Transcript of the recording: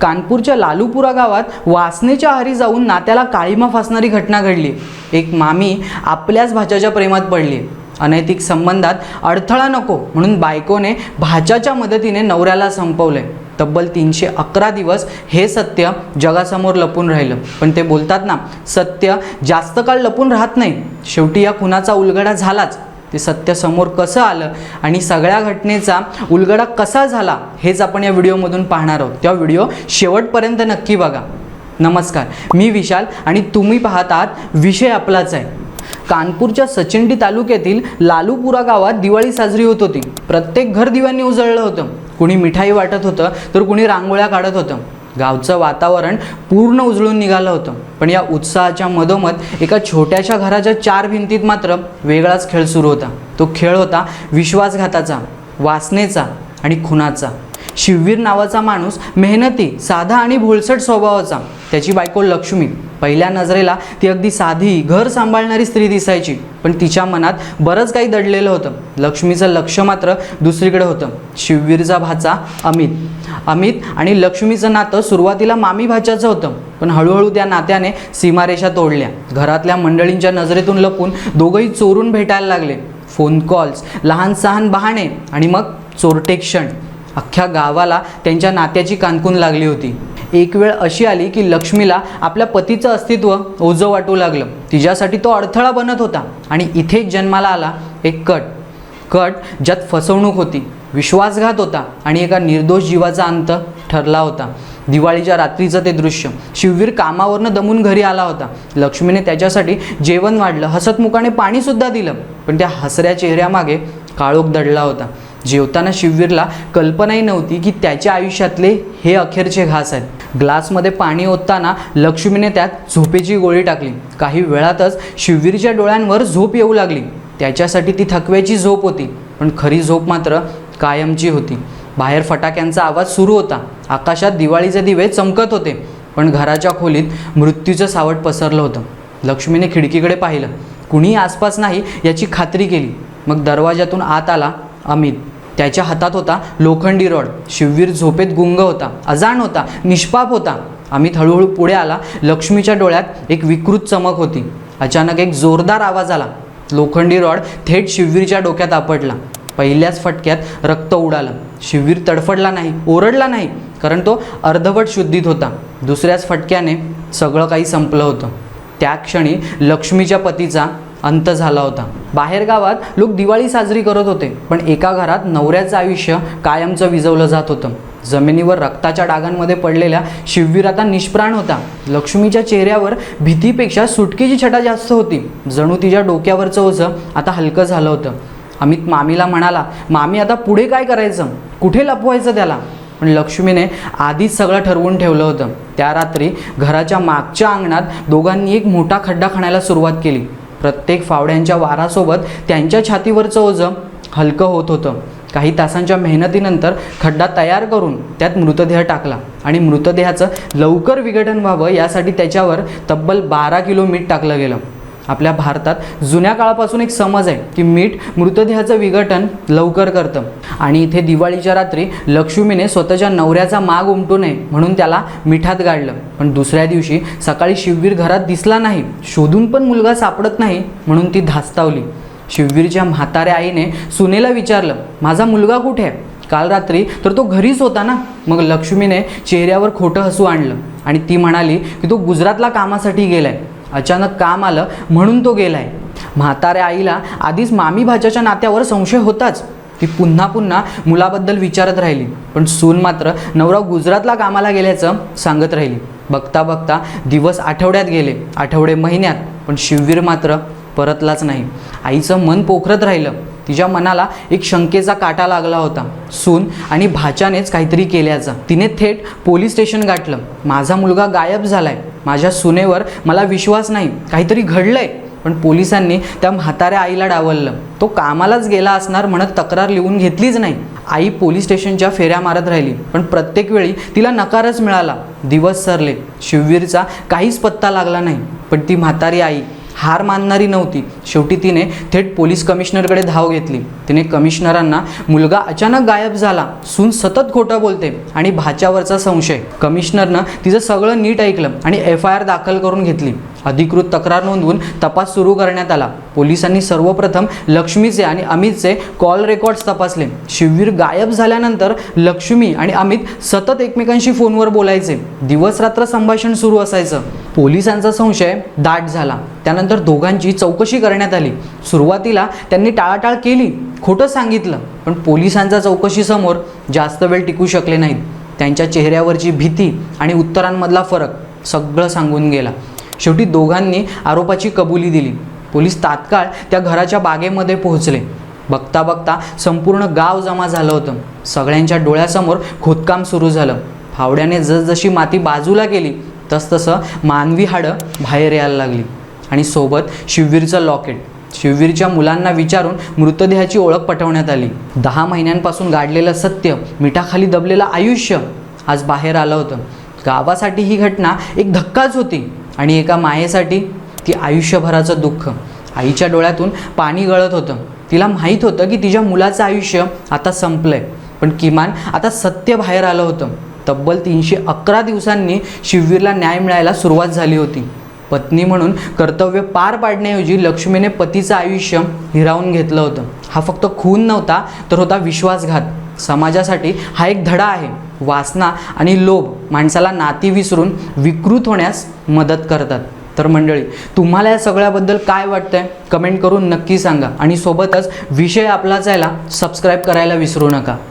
कानपूरच्या लालूपुरा गावात वासनेच्या आहारी जाऊन नात्याला काळीमा फासणारी घटना घडली. एक मामी आपल्याच भाच्याच्या प्रेमात पडली. अनैतिक संबंधात अडथळा नको म्हणून बायकोने भाच्याच्या मदतीने नवऱ्याला संपवले. तब्बल तीनशे अकरा दिवस हे सत्य जगासमोर लपून राहिलं. पण ते बोलतात ना सत्य जास्त काळ लपून राहत नाही. शेवटी या खुनाचा उलगडा झालाच. ते सत्य समोर कसं आलं आणि सगळ्या घटनेचा उलगडा कसा झाला हेच आपण या व्हिडिओमधून पाहणार आहोत. त्या व्हिडिओ शेवटपर्यंत नक्की बघा. नमस्कार. मी विशाल आणि तुम्ही पाहत आहात विषय आपलाच आहे. कानपूरच्या सचिंडी तालुक्यातील लालूपुरा गावात दिवाळी साजरी होत होती. प्रत्येक घर दिव्यांनी उजळलं होतं. कुणी मिठाई वाटत होतं तर कुणी रांगोळ्या काढत होतं. गावचं वातावरण पूर्ण उजळून निघालं होतं. पण या उत्साहाच्या मधोमध एका छोट्याशा घराच्या चार भिंतीत मात्र वेगळाच खेळ सुरू होता. तो खेळ होता विश्वासघाताचा वासनेचा आणि खुनाचा. शिववीर नावाचा माणूस मेहनती साधा आणि भोळसट स्वभावाचा. त्याची बायको लक्ष्मी. पहिल्या नजरेला ती अगदी साधी घर सांभाळणारी स्त्री दिसायची. पण तिच्या मनात बरंच काही दडलेलं होतं. लक्ष्मीचं लक्ष मात्र दुसरीकडे होतं. शिववीरचा भाचा अमित. अमित आणि लक्ष्मीचं नातं सुरुवातीला मामी भाच्याचं होतं पण हळूहळू त्या नात्याने सीमारेषा तोडल्या. घरातल्या मंडळींच्या नजरेतून लपून दोघंही चोरून भेटायला लागले. फोन कॉल्स लहान सहान बहाणे आणि मग चोरटे क्षण. अख्ख्या गावाला त्यांच्या नात्याची कानकून लागली होती. एक वेळ अशी आली की लक्ष्मीला आपल्या पतीचं अस्तित्व ओझं वाटू लागलं. तिच्यासाठी तो अडथळा बनत होता आणि इथे जन्माला आला एक कट. कट ज्यात फसवणूक होती. विश्वासघात होता आणि एका निर्दोष जीवाचा अंत ठरला होता. दिवाळीच्या रात्रीचं ते दृश्य. शिववीर कामावरनं दमून घरी आला होता. लक्ष्मीने त्याच्यासाठी जेवण वाढलं हसतमुखाने पाणीसुद्धा दिलं पण त्या हसऱ्या चेहऱ्यामागे काळोख दडला होता. जेवताना शिववीरला कल्पनाही नव्हती की त्याच्या आयुष्यातले हे अखेरचे घास आहेत. ग्लासमध्ये पाणी ओतताना लक्ष्मीने त्यात झोपेची गोळी टाकली. काही वेळातच शिववीरच्या डोळ्यांवर झोप येऊ लागली. त्याच्यासाठी ती थकव्याची झोप होती पण खरी झोप मात्र कायमची होती. बाहेर फटाक्यांचा आवाज सुरू होता. आकाशात दिवाळीचे दिवे चमकत होते. पण घराच्या खोलीत मृत्यूचं सावट पसरलं होतं. लक्ष्मीने खिडकीकडे पाहिलं. कुणी आसपास नाही याची खात्री केली. मग दरवाजातून आत आला अमित. त्याच्या हातात होता लोखंडी रॉड. शिववीर झोपेत गुंग होता. अजाण होता. निष्पाप होता. अमित हळूहळू पुढे आला. लक्ष्मीच्या डोळ्यात एक विकृत चमक होती. अचानक एक जोरदार आवाज आला. लोखंडी रॉड थेट शिववीरच्या डोक्यात आपटला. पहिल्याच फटक्यात रक्त उडालं. शिवीर तडफडला नाही ओरडला नाही कारण तो अर्धवट शुद्धीत होता. दुसऱ्याच फटक्याने सगळं काही संपलं होतं. त्या क्षणी लक्ष्मीच्या पतीचा अंत झाला होता. बाहेर गावात लोक दिवाळी साजरी करत होते पण एका घरात नवऱ्याचं आयुष्य कायमचं विजवलं जात होतं. जमिनीवर रक्ताच्या डागांमध्ये पडलेल्या शिववीर आता निष्प्राण होता. लक्ष्मीच्या चेहऱ्यावर भीतीपेक्षा सुटकेची छटा जास्त होती. जणू तिच्या डोक्यावरचं ओझं आता हलकं झालं होतं. अमित मामीला म्हणाला मामी आता पुढे काय करायचं? कुठे लपवायचं त्याला? पण लक्ष्मीने आधीच सगळं ठरवून ठेवलं होतं. त्या रात्री घराच्या मागच्या अंगणात दोघांनी एक मोठा खड्डा खणायला सुरुवात केली. प्रत्येक फावड्यांच्या वारासोबत त्यांच्या छातीवरचं ओझं हलकं होत होतं. काही तासांच्या मेहनतीनंतर खड्डा तयार करून त्यात मृतदेह टाकला आणि मृतदेहाचं लवकर विघटन व्हावं यासाठी त्याच्यावर तब्बल बारा किलो मीठ टाकलं गेलं. आपल्या भारतात जुन्या काळापासून एक समज आहे की मीठ मृतदेहाचं विघटन लवकर करतं. आणि इथे दिवाळीच्या रात्री लक्ष्मीने स्वतःच्या नवऱ्याचा माग उमटू नये म्हणून त्याला मिठात गाडलं. पण दुसऱ्या दिवशी सकाळी शिववीर घरात दिसला नाही शोधून पण मुलगा सापडत नाही म्हणून ती धास्तावली. शिववीरच्या म्हाताऱ्या आईने सुनेला विचारलं माझा मुलगा कुठे आहे? काल रात्री तर तो घरीच होता ना? मग लक्ष्मीने चेहऱ्यावर खोटं हसू आणलं आणि ती म्हणाली की तो गुजरातला कामासाठी गेलाय. अचानक काम आलं म्हणून तो गेलाय. म्हाताऱ्या आईला आधीच मामी भाच्याच्या नात्यावर संशय होताच. ती पुन्हा पुन्हा मुलाबद्दल विचारत राहिली. पण सून मात्र नवरा गुजरातला कामाला गेल्याचं सांगत राहिली. बघता बघता दिवस आठवड्यात गेले. आठवडे महिन्यात. पण शिववीर मात्र परतलाच नाही. आईचं मन पोखरत राहिलं. तिच्या मनाला एक शंकेचा काटा लागला होता. सून आणि भाच्यानेच काहीतरी केल्याचा. तिने थेट पोलीस स्टेशन गाठलं. माझा मुलगा गायब झालाय. माझ्या सुनेवर मला विश्वास नाही. काहीतरी घडलंय. पण पोलिसांनी त्या म्हाताऱ्या आईला डावललं. तो कामालाच गेला असणार म्हणत तक्रार लिहून घेतलीच नाही. आई पोलीस स्टेशनच्या फेऱ्या मारत राहिली. पण प्रत्येक वेळी तिला नकारच मिळाला. दिवस सरले. शिववीरचा काहीच पत्ता लागला नाही. पण ती म्हातारी आई हार मानणारी नव्हती. शेवटी तिने थेट पोलीस कमिशनरकडे धाव घेतली. तिने कमिशनरांना मुलगा अचानक गायब झाला. सून सतत खोटं बोलते आणि भाच्यावरचा संशय. कमिशनरनं तिचं सगळं नीट ऐकलं आणि एफ आय आर दाखल करून घेतली. अधिकृत तक्रार नोंदवून तपास सुरू करण्यात आला. पोलिसांनी सर्वप्रथम लक्ष्मीचे आणि अमितचे कॉल रेकॉर्ड्स तपासले. शिववीर गायब झाल्यानंतर लक्ष्मी आणि अमित सतत एकमेकांशी फोनवर बोलायचे. दिवस रात्र संभाषण सुरू असायचं. पोलिसांचा संशय दाट झाला. त्यानंतर दोघांची चौकशी करण्यात आली. सुरुवातीला त्यांनी टाळाटाळ केली खोटं सांगितलं पण पोलिसांच्या चौकशीसमोर जास्त वेळ टिकू शकले नाहीत. त्यांच्या चेहऱ्यावरची भीती आणि उत्तरांमधला फरक सगळं सांगून गेला. शेवटी दोघांनी आरोपाची कबुली दिली. पोलीस तात्काळ त्या घराच्या बागेमध्ये पोहोचले. बघता बघता संपूर्ण गाव जमा झालं होतं. सगळ्यांच्या डोळ्यासमोर खोदकाम सुरू झालं. फावड्याने जसजशी माती बाजूला गेली तसतसं मानवी हाडं बाहेर यायला लागली. आणि सोबत शिववीरचं लॉकेट. शिववीरच्या मुलांना विचारून मृतदेहाची ओळख पटवण्यात आली. दहा महिन्यांपासून गाडलेलं सत्य मिठाखाली दबलेलं आयुष्य आज बाहेर आलं होतं. गावासाठी ही घटना एक धक्काच होती. आणि एका मायेसाठी ती आयुष्यभराचं दुःख. आईच्या डोळ्यातून पाणी गळत होतं. तिला माहीत होतं की तिच्या मुलाचं आयुष्य आता संपलं आहे पण किमान आता सत्य बाहेर आलं होतं. तब्बल तीनशे अकरा दिवसांनी शिववीरला न्याय मिळायला सुरुवात झाली होती. पत्नी म्हणून कर्तव्य पार पाडण्याऐवजी लक्ष्मीने पतीचं आयुष्य हिरावून घेतलं होतं. हा फक्त खून नव्हता तर होता विश्वासघात. समाजासाठी हा एक धडा आहे. वासना आणि लोभ माणसाला नाती विसरून विकृत होण्यास मदत करतात. तर मंडळी तुम्हाला या सगळ्याबद्दल काय वाटतंय? कमेंट करून नक्की सांगा आणि सोबतच विषय आपलाच जायला सबस्क्राईब करायला विसरू नका.